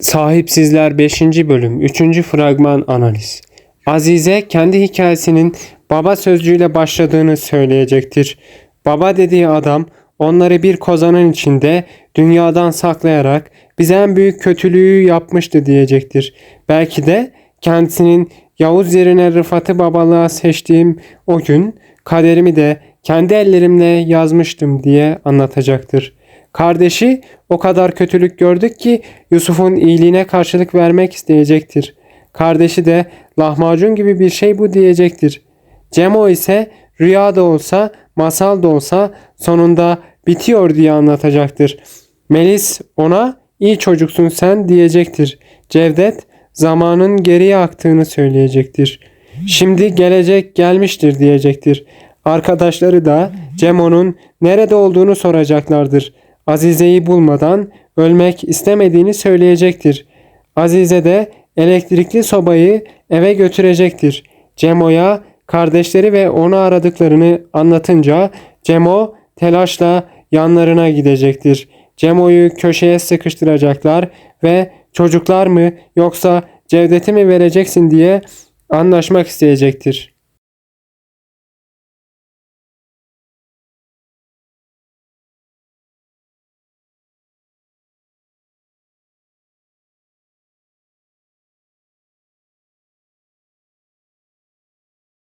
Sahipsizler 5. bölüm 3. fragman analiz. Azize kendi hikayesinin baba sözcüğüyle başladığını söyleyecektir. Baba dediği adam onları bir kozanın içinde dünyadan saklayarak bize en büyük kötülüğü yapmıştı diyecektir. Belki de kendisinin Yavuz yerine Rıfat'ı babalığa seçtiğim o gün kaderimi de kendi ellerimle yazmıştım diye anlatacaktır. Kardeşi o kadar kötülük gördük ki Yusuf'un iyiliğine karşılık vermek isteyecektir. Kardeşi de lahmacun gibi bir şey bu diyecektir. Cemo ise rüya da olsa, masal da olsa sonunda bitiyor diye anlatacaktır. Melis ona iyi çocuksun sen diyecektir. Cevdet zamanın geriye aktığını söyleyecektir. Şimdi gelecek gelmiştir diyecektir. Arkadaşları da Cemo'nun nerede olduğunu soracaklardır. Azize'yi bulmadan ölmek istemediğini söyleyecektir. Azize de elektrikli sobayı eve götürecektir. Cemo'ya kardeşleri ve onu aradıklarını anlatınca Cemo telaşla yanlarına gidecektir. Cemo'yu köşeye sıkıştıracaklar ve çocuklar mı yoksa Cevdet'i mi vereceksin diye anlaşmak isteyecektir.